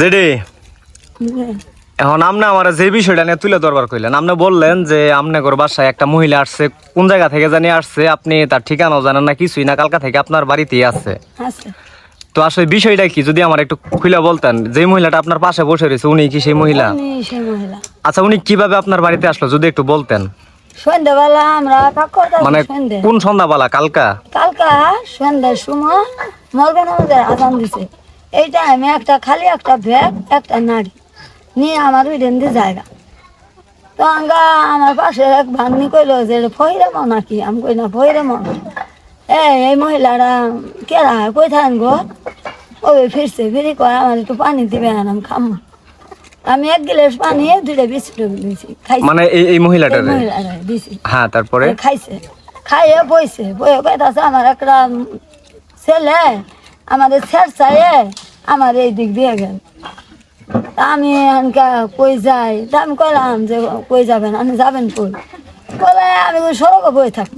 JD? এখন আপনি আমার যে বিষয়টা নিয়ে তুলে দরবার কইলেন আপনি বললেন যে আপনার বাসায় একটা মহিলা আসছে কোন জায়গা থেকে জানি আসছে আপনি তার ঠিকানাও জানেন না কিছুই না কালকা থেকে আপনার বাড়িতেই আছে। তো আসলে বিষয়টা কি যদি আমার একটু খুলে বলতেন যে মহিলাটা আপনার পাশে বসে রয়েছে উনি কি সেই মহিলা? আচ্ছা উনি কীভাবে আপনার বাড়িতে আসলো যদি একটু বলতেন। সন্ধ্যাবেলা আমরা মানে কোন সন্ধ্যাবেলা কালকা? কালকা সন্ধ্যার সময় নামাজের আজান দিছে। এই টাইমে একটা খালি একটা ব্যাগ একটা নাড়ি। নিয়ে আমার ওই দিয়ে জায়গা। তো আঙ্গা আমার পাশে এক ভাগ্নি কইলো যে ফইরে মন নাকি? আমি কই না ফইরে মন এই এই মহিলারা কেরা? কই থাকেন গো? ওই ফিরছে ফিরি কয় আমার একটু পানি দিবে না আমি খামো। আমি এক গ্লাস পানি দুইটা বিস্কুট দিয়েছি খাইছি। মানে এই এই মহিলাটারে? মহিলারা হ্যাঁ তারপরে? খাইছে। খাইয়ে বইছে। বইয়ে কইতাছে আমার একটা ছেলে আমাদের ছেড় চাইয়ে আমার এই দিক দিয়ে গেল। আমি এনকা কই যাই? তা আমি কইলাম যে কই যাবেন? আপনি যাবেন কই? বলে আমি কই সড়কে বয়ে থাকব।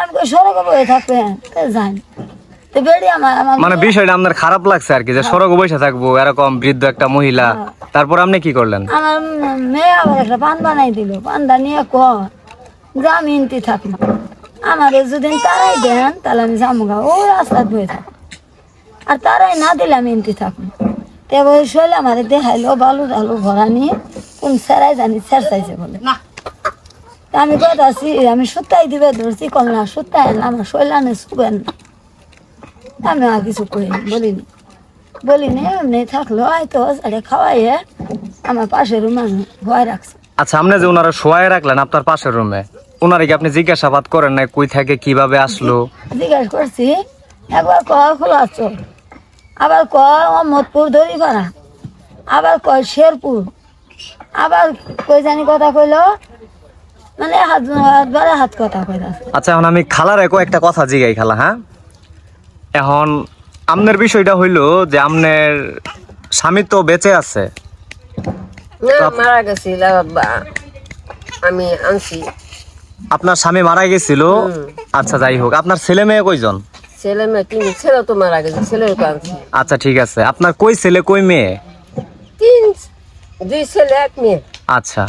আমি কই সড়কে বয়ে থাকবেন তো যাই। তো বেড়ি আমার আমার মানে বিষয়টা আপনার খারাপ লাগছে আর কি যে সড়ক বসে থাকব এরকম বৃদ্ধ একটা মহিলা। তারপর আপনি কি করলেন? আমার মেয়ে আবার একটা পান বানাই দিল। পানটা নিয়ে ক যে আমি ইনতি থাকব আমার যদি তারাই দেন তাহলে আমি যাব গা ওই রাস্তায় বয়ে থাকব। আর তারাই না দিলে আমি ইনতি থাকব তে ওই শৈলে আমার দেখাইলো বালু টালু ভরা নিয়ে কোন সেরাই জানি সের চাইছে বলে। তা আমি কইতাছি আমি সুতাই দিবে ধরছি কল না সুতাই না আমার শৈলানে শুবেন না। আমি আর কিছু করিনি বলিনি। বলিনি এমনি থাকল হয়তো সাড়ে খাওয়াইয়ে আমার পাশের রুমে আমি ভয় রাখছি। আচ্ছা আপনি যে ওনারা শোয়াই রাখলেন আপনার পাশের রুমে ওনারে কি আপনি জিজ্ঞাসাবাদ করেন না কই থেকে কীভাবে আসলো? জিজ্ঞাসা করছি একবার কয় খোলা আবার কয় অহমদপুর দড়িপাড়া আবার কয় শেরপুর। আবার কই জানি কথা কইলো। মানে হাত বারে হাত কথা কইতাছে আচ্ছা এখন আমি খালার একো একটা কথা জিগাই খালা হ্যাঁ? এখন আমনের বিষয়টা হইল যে আমনের স্বামী তো বেঁচে আছে। না মারা গেছিল আমি আনছি। আপনার স্বামী মারা গেছিল? আচ্ছা যাই হোক। আপনার ছেলে মেয়ে কয়জন? ছেলে মেয়ে তিন ছেলে তো মারা গেছে ছেলের তো আচ্ছা ঠিক আছে। আপনার কই ছেলে কই মেয়ে? তিন দুই ছেলে এক মেয়ে। আচ্ছা।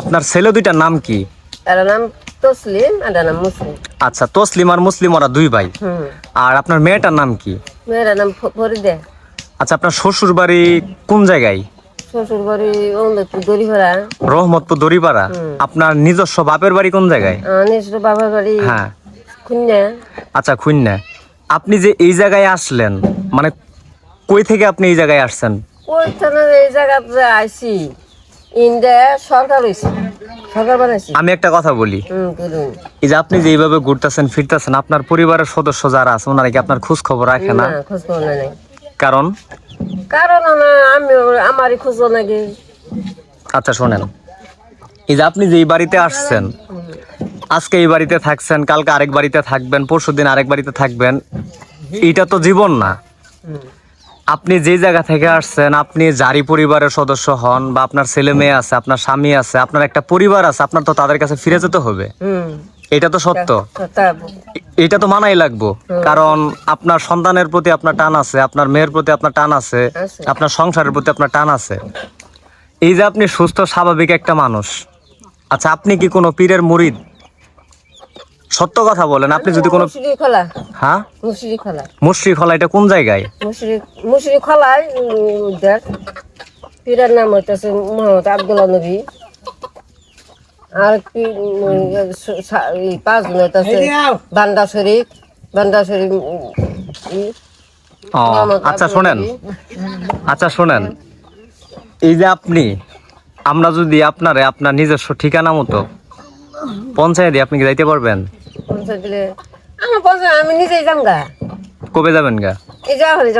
আপনার ছেলে দুইটার নাম কি? এর নাম তসলিম আর নাম মুসলিম। আচ্ছা তসলিম আর মুসলিম ওরা দুই ভাই। আর আপনার মেয়েটার নাম কি? মেয়ের নাম ফরিদে। আচ্ছা আপনার শ্বশুর বাড়ি কোন জায়গায়? শ্বশুর বাড়ি অন্দরপুর দড়ি রহমতপুর দড়িপাড়া। আপনার নিজস্ব বাপের বাড়ি কোন জায়গায়? নিজস্ব বাবার বাড়ি হ্যাঁ। খুন্যা আচ্ছা খুন্না আপনি যে এই জায়গায় আসলেন মানে কই থেকে আপনি এই জায়গায় আসছেন? ওই থানার এই জায়গাতে আইছি ইন্ডিয়া সরকার হয়েছে সরকার বানাইছে। আমি একটা কথা বলি। হুম এই যে আপনি যে এইভাবে ঘুরতেছেন ফিরতেছেন আপনার পরিবারের সদস্য যারা আছে ওনারা কি আপনার খোঁজ খবর রাখে না? না খোঁজ খবর নাই। কারণ? কারণ না আমি আমারই খোঁজ লাগে। আচ্ছা শোনেন। এই যে আপনি যে এই বাড়িতে আসছেন আজকে এই বাড়িতে থাকছেন কালকে আরেক বাড়িতে থাকবেন পরশু দিন আরেক বাড়িতে থাকবেন এটা তো জীবন না। আপনি যে জায়গা থেকে আসছেন আপনি জারি পরিবারের সদস্য হন বা আপনার ছেলে মেয়ে আছে আপনার স্বামী আছে আপনার একটা পরিবার আছে আপনার তো তাদের কাছে ফিরে যেতে হবে। এটা তো সত্য। এটা তো মানাই লাগবো। কারণ আপনার সন্তানের প্রতি আপনার টান আছে আপনার মেয়ের প্রতি আপনার টান আছে আছে। আপনার সংসারের প্রতি আপনার টান আছে। এই যে আপনি সুস্থ স্বাভাবিক একটা মানুষ। আচ্ছা আপনি কি কোনো পীরের মুরিদ? সত্য কথা বলেন আপনি যদি কোনো মুসুরি খোলা। হ্যাঁ? মুসুরি খোলা। মুশ্রিক হলা এটা কোন জায়গায়? মুসুরি মুসুরি খোলায় দেখ পীরের নাম হইতেছে মোহাম্মদ আব্দুল্লাহ নবী। আর কি পাঁচ জন হইতেছে বান্দা শরীফ। বান্দা শরীফ ও আচ্ছা শোনেন। আচ্ছা শোনেন। এই যে আপনি আমরা যদি আপনারে আপনার নিজস্ব ঠিকানা মতো পঞ্চায়েতে আপনি কি যাইতে পারবেন? পঞ্চায়েত দিলে আমার পঞ্চায়েত আমি নিজেই কবে যাবেন গা? এই হলে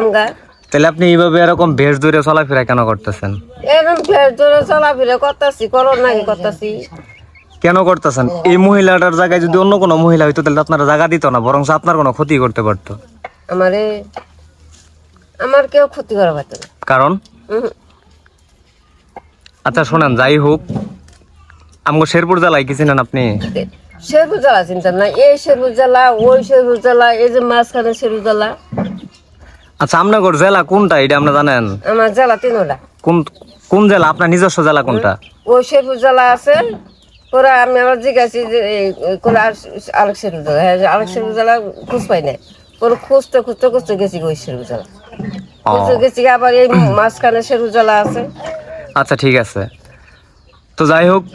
তাহলে আপনি এইভাবে এরকম ভেষ ধরে চলাফেরা কেন করতেছেন? এরকম ফের ধরে চলাফেরা করতেছি করো নাকি করতেছি। কেন করতেছেন? এই মহিলাটার জায়গায় যদি অন্য কোনো মহিলা হইতো তাহলে আপনারা জায়গা দিত না বরং আপনার কোনো ক্ষতি করতে পারতো। আমারে আমার কেউ ক্ষতি করা পারত না। কারণ? আচ্ছা শোনেন যাই হোক। আমগো শেরপুর জেলায় কি চিনেন আপনি? শেরপুর জেলা চিন্তা না এই শেরপুর জেলা ওই শেরপুর জেলা এই যে মাঝখানে শেরপুর জেলা আচ্ছা আপনার জেলা কোনটা এটা আপনি জানেন? আমার জেলা তিনোলা কোন কোন জেলা? আপনার নিজস্ব জেলা কোনটা? ওই শেরপুর জেলা আছে পরে আমি আবার জিজ্ঞাসি যে এই কোন আরেক শেরপুর জেলা হ্যাঁ আরেক শেরপুর জেলা খোঁজ পাই না পরে খুঁজতে খুঁজতে খুঁজতে গেছি ওই শেরপুর জেলা ও। খুঁজতে গেছি আবার এই মাঝখানে শেরপুর জেলা আছে। আচ্ছা ঠিক আছে। তো যাই হোক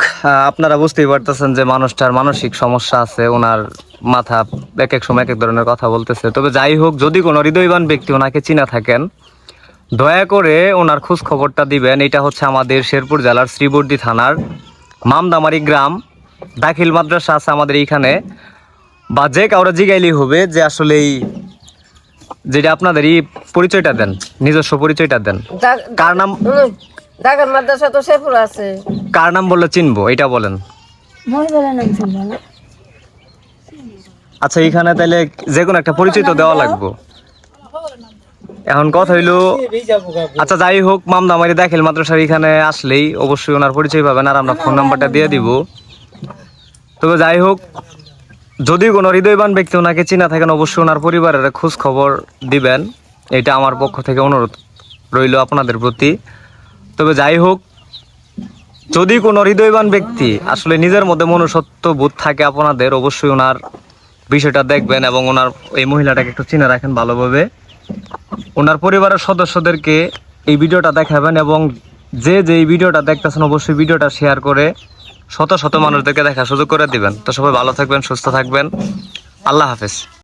আপনারা বুঝতেই পারতেছেন যে মানুষটার মানসিক সমস্যা আছে ওনার মাথা এক এক সময় এক এক ধরনের কথা বলতেছে। তবে যাই হোক যদি কোনো হৃদয়বান ব্যক্তি ওনাকে চিনা থাকেন দয়া করে ওনার খোঁজ খবরটা দিবেন। এটা হচ্ছে আমাদের শেরপুর জেলার শ্রীবর্দী থানার মামদামারি গ্রাম। দাখিল মাদ্রাসা আছে আমাদের এইখানে। বা যে কাউরে জিগাইলেই হবে যে আসলে এই যেটা আপনাদের এই পরিচয়টা দেন নিজস্ব পরিচয়টা দেন। কার নাম? ঢাকার মাদ্রাসা তো শেরপুর আছে। কার নাম বললে চিনবো? এটা বলেন। নাম না। আচ্ছা এখানে তাহলে যে কোনো একটা পরিচয় তো দেওয়া লাগবে। এখন কথা হইল আচ্ছা যাই হোক মামদামারি দাখিল মাদ্রাসার এখানে আসলেই অবশ্যই ওনার পরিচয় পাবেন আর আমরা ফোন নাম্বারটা দিয়ে দিব। তবে যাই হোক যদি কোনো হৃদয়বান ব্যক্তি ওনাকে চিনা থাকেন অবশ্যই ওনার পরিবারের খোঁজ খবর দিবেন। এটা আমার পক্ষ থেকে অনুরোধ রইল আপনাদের প্রতি। তবে যাই হোক, যদি কোনো হৃদয়বান ব্যক্তি আসলে নিজের মধ্যে মনুষ্যত্ব বোধ থাকে আপনাদের, অবশ্যই ওনার বিষয়টা দেখবেন এবং ওনার এই মহিলাটাকে একটু চিনে রাখেন ভালোভাবে। ওনার পরিবারের সদস্যদেরকে এই ভিডিওটা দেখাবেন এবং যে যে এই ভিডিওটা দেখতেছেন অবশ্যই ভিডিওটা শেয়ার করে শত শত মানুষদেরকে দেখা সুযোগ করে দিবেন। তো সবাই ভালো থাকবেন, সুস্থ থাকবেন। আল্লাহ হাফেজ।